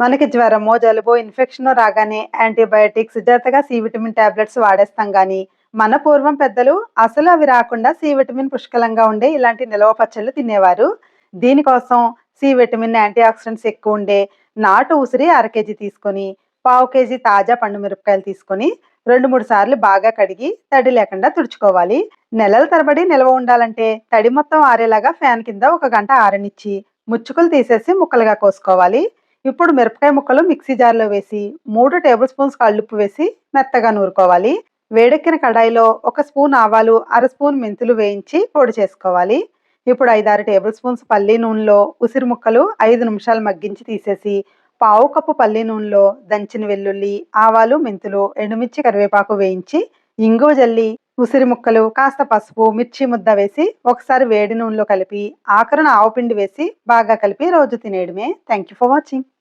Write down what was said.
మనకి జ్వరమో, జలుబో, ఇన్ఫెక్షనో రాగానే యాంటీబయాటిక్స్, సుజాతగా సి విటమిన్ టాబ్లెట్స్ వాడేస్తాం కానీ మన పూర్వం పెద్దలు అసలు అవి రాకుండా సి విటమిన్ పుష్కలంగా ఉండే ఇలాంటి నిలవ పచ్చళ్ళు తినేవారు. దీనికోసం సి విటమిన్, యాంటీ ఆక్సిడెంట్స్ ఎక్కువ ఉండే నాటు ఉసిరి అర కేజీ తీసుకొని, పావు కేజీ తాజా పండు మిరపకాయలు తీసుకొని 2, 3 సార్లు బాగా కడిగి తడి లేకుండా తుడుచుకోవాలి. నెలల తరబడి నిల్వ ఉండాలంటే తడి మొత్తం ఆరేలాగా ఫ్యాన్ కింద ఒక గంట ఆరనిచ్చి, ముచ్చుకులు తీసేసి ముక్కలుగా కోసుకోవాలి. ఇప్పుడు మిరపకాయ ముక్కలు మిక్సీ జార్‌లో వేసి మూడు టేబుల్ స్పూన్స్ కళ్ళుప్పు వేసి మెత్తగా నూరుకోవాలి. వేడెక్కిన కడాయిలో ఒక స్పూన్ ఆవాలు, అర స్పూన్ మెంతులు వేయించి పొడి చేసుకోవాలి. ఇప్పుడు 5, 6 టేబుల్ స్పూన్స్ పల్లి నూనెలో ఉసిరి ముక్కలు ఐదు నిమిషాలు మగ్గించి తీసేసి, పావు కప్పు పల్లి నూనెలో దంచిన వెల్లుల్లి, ఆవాలు, మెంతులు, ఎండుమిర్చి, కరివేపాకు వేయించి, ఇంగువ జల్లి, ఉసిరి ముక్కలు, కాస్త పసుపు, మిర్చి ముద్ద వేసి ఒకసారి వేడి నూనెలో కలిపి, ఆఖరణ ఆవు పిండి వేసి బాగా కలిపి రోజు తినేయడమే. Thank you for watching.